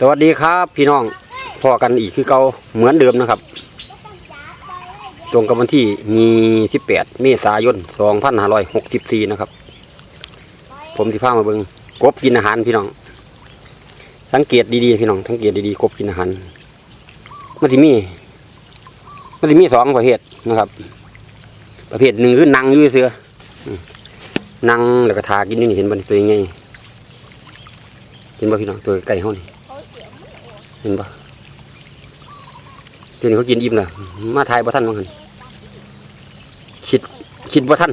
สวัสดีครับพี่น้องพอกันอีกคือเก่าเหมือนเดิมนะครับ ตรงกับวันที่มี18เมษายน2564นะครับ ผมที่พามาเบิงกบกินอาหารพี่น้อง สังเกตดีๆพี่น้องสังเกตดีๆกบกินอาหารมันจะมีมันจะมีสองประเภทนะครับ ประเภทหนึ่งคือนังยืดเสืออืมนังแล้วก็ทากินนี่เห็นบนตัวยังไงเห็นบ่พี่น้องตัวไก่ห้องนี่ เห็นปะทีนี้เขากินอิ่มแล้วมาทายบ่ท่านมั้งหันคิดคิดบ่ท่าน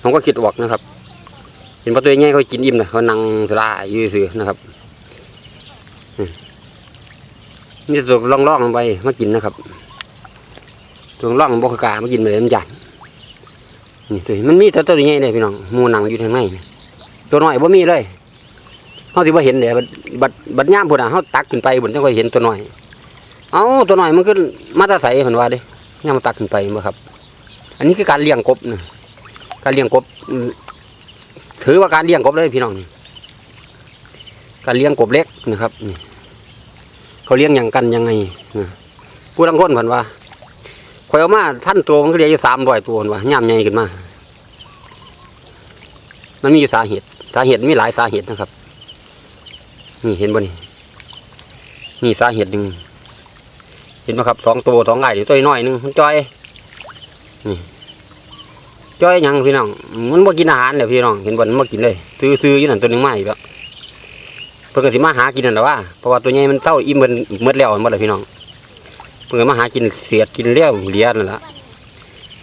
ผมก็คิดออกนะครับ เห็นปะตัวง่ายเขากินอิ่มนะเขานั่งสลาอยู่ซื่อๆนะครับนี่ตัวล่องๆลงไปมากินนะครับตัวล่องบกกามากินเลยมันใหญ่นี่ตัวมันมีแต่ตัวใหญ่เลยพี่น้องมูหนังอยู่ทางในนี่ตัวน้อยบ่มีเลย เขาที่ว่าเห็นเดี๋ยวบัดบัดย่ามพุ่นอะเขาตักขึ้นไปบนจังก็เห็นตัวน้อย เอ้าตัวน้อยมันขึ้นมาตาใสเห็นว่าเด้ย่ามตักขึ้นไปบ่ครับ อันนี้คือการเลี้ยงกบนะการเลี้ยงกบ ถือว่าการเลี้ยงกบเลยพี่น้องการเลี้ยงกบเล็กนะครับนี่เขาเลี้ยงอย่างกันยังไงนะผู้ลังคนเพิ่นว่าข่อยเอามาพันตัวมันก็เลี้ยงอยู่สามร้อยตัวเพิ่นว่าย่ามใหญ่ขึ้นมา มันมีอยู่สาเหตุ สาเหตุมีหลายสาเหตุนะครับ นี่เห็นบ่นี่นี่สาเหตุหนึ่งเห็นไหมครับสองตัวสองไก่ตัวน้อยหนึ่งมันจ้อยนี่จ้อยยังพี่น้องมันบ่กินอาหารเลยพี่น้องเห็นบ่มันบ่กินเลยซื้อซื้ออยู่นั่นตัวหนึ่งมาอีกแล้วเพิ่นก็สิมาหากินนั่นแหละว่าเพราะว่าตัวใหญ่มันเต้าอิ่มมันหมดแล้วหมดเลยพี่น้องเพิ่นก็มาหากินเสียดกินเลี้ยวเลียนั่นแหละ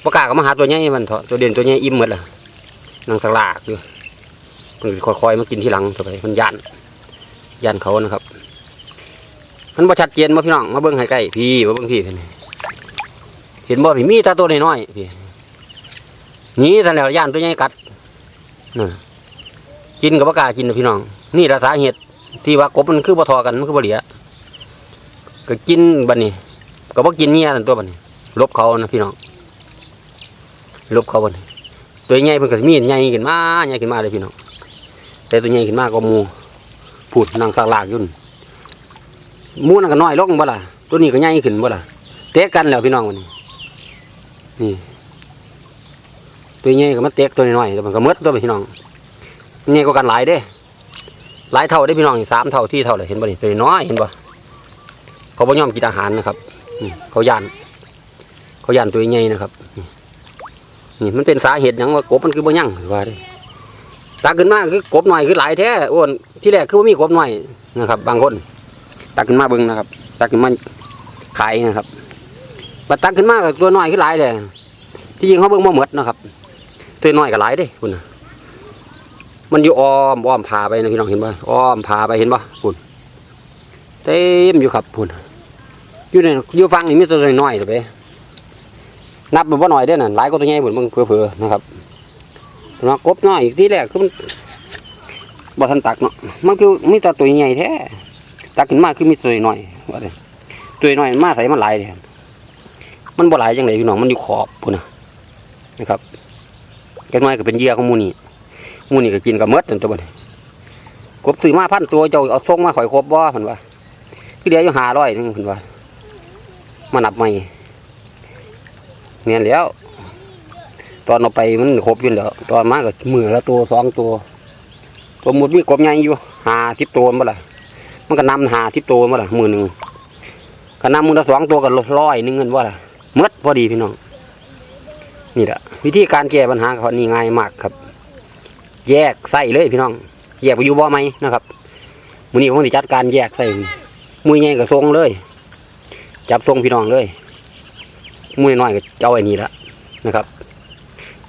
ประกาศก็มาหาตัวใหญ่มันเถอะตัวเด่นตัวใหญ่อิ่มหมดละนั่งสลากอยู่เพิ่นค่อยๆมากินทีหลังต่อไปมันย่าน ยันเขานะครับ มันบ่ชัดเจนมาพี่น้องมาเบิ้งให้ใกล้พี่มาเบิ้งพี่เพิ่เห็นบ่พี่มีแตาตัวน้อยๆพี่นี่ทันแล้วย่านตัวใหญ่กัดน่ะกินกับบ่กากินนะพี่น้อง นี่ละสาเหตุที่ว่ากบมันคือบ่ทอกันมันคือบ่เหลียก็กินบัดนี้ก็บ่กินเงี้ยนั่นตัวบัดนี้ลบเขานะพี่น้องลบเขาบัดนี้ตัวใหญ่เพิ่นก็มีใหญ่ขึ้นมาใหญ่ขึ้นมาเลยพี่น้องแต่ตัวใหญ่ขึ้นมาก็มู พูดนางสลากยุ่นมูนั่นก็น้อยลงบ่ล่ะตัวนี้ก็ใหญ่ขึ้นบ่ล่ะเตะกันแล้วพี่น้องวันนี้นี่ตัวใหญ่ก็มาเตะตัวน้อยๆมันก็หมดตัวพี่น้องใหญ่กว่ากันหลายเด้ หลายเท่าได้พี่น้องสามเท่าที่เท่าเลยเห็นบ่นี่ตัวน้อยเห็นบ่เขาบ่ยอมกินอาหารนะครับเขาย่าน เขาย่านตัวใหญ่นะครับนี่มันเป็นสาเหตุหยังว่ากบมันคือบ่ยั่งว่าเด้ ตักขึ้นมาคือกบหน่อยคือหลายแท้อ้วนที่แรกคือว่ามีกบหน่อยนะครับ บางคน ตักขึ้นมาเบิ่งนะครับ ตักขึ้นมาขายนะครับบัตักขึ้นมากับตัวหน้อยคือหลายเลยที่จริงเขาเบิ่งมาหมดนะครับ ตัวหน้อยก็หลายเด้คุณมันอยู่อ้อมอ้อมพาไปนะพี่น้องเห็นป่อ้อมพาไปเห็นป่คุณเต็มอยู่ครับคุณอยู่ในอยู่ฟังนี่มีตัวน้อยๆตัวไปนับแบบว่าหน้อยเด้น่ะหลายก็ตัวใหญ่เหมือนมึงเผื่อๆนะครับ มากบน้อยอีกที่แรกคือมันบ่ทันตักเนาะมันคือมีแต่ตัวใหญ่แท้ตักขึ้นมาคือมีตัวน้อยว่าเลยตัวน้อยมาใส่มันหลายเลยมันบ่หลายจังไดพี่น้องมันอยู่ขอบพุ่นนะนะครับแกน้อยก็เป็นเยื่อของมูนี่มูนี่ก็กินกับมดนั่นตัวบัดกบซื้อมาพันตัวเจ้าเอาส่งมาข่อยครบบ่เพิ่นว่าคือเดียวอยู่500นึงเพิ่นว่ามานับใหม่เนี่ยแล้ว ตอนเอาไปมันครบอยู่แล้วตอนมาก็มือละตัวสองตัวตัวหมดมีกบใหญ่อยู่หาสิบตัวมาละมันก็นำหาสิบตัวมาละมือหนึ่งก็นำมือละสองตัวก็ร้อยหนึ่งเงินว่าละหมดพอดีพี่น้องนี่แหละวิธีการแก้ปัญหาเขานี่ง่ายมากครับ แยกไส้เลยพี่น้อง แยกไปอยู่บ่อไหมนะครับมือนี้ผมจะจัดการแยกไส้มือใหญ่ก็ทรงเลย จับทรงพี่น้องเลยมือน้อยก็เจ้าไอ้นี่ละนะครับ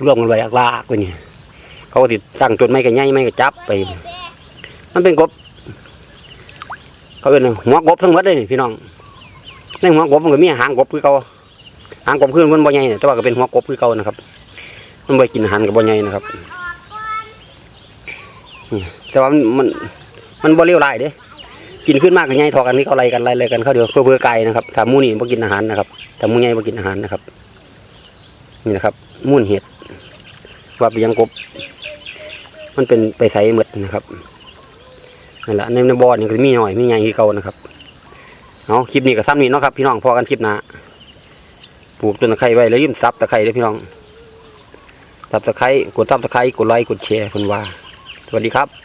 ร่วมกันไปลากลากไปนี่เขาก็ติดตั้งต้นไม้กันใหญ่ไม้ก็จับไป มันเป็นกบ เขาเอิ้นหัวกบทั้งหมดเลยนี่พี่น้องในหัวกบมันก็มีหางกบคือเก่าหางกบคือมันบ่ใหญ่แต่ว่าก็เป็นหัวกบคือเก่านะครับ มันบ่กินอาหารกับบ่ใหญ่นะครับแต่ว่ามันมันบ่เลี้ยวไหลเด้กินขึ้นมากกับใหญ่ทอกันนี่เขาไล่กันไล่ไล่กันเขาเดียวเพื่อเพื่อไก่นะครับถ้ามูนี่บ่กินอาหารนะครับถ้ามูใหญ่บ่กินอาหารนะครับ นี่นะครับ มูลเห็ด ว่าไปยังกบ มันเป็นไปใสหมดนะครับนั่นแหละในในบ่อนี่ก็มีหน่อยมีใหญ่ที่เก่านะครับเอาคลิปนี้ก็ซ้ำนี้เนาะครับพี่น้องพอกันคลิปหน้าปลูกต้นตะไคร้ไว้แล้วยืมซับตะไคร้ด้วยพี่น้องซับตะไคร้กดซับตะไคร้กดไลค์กดแชร์คนว่า สวัสดีครับ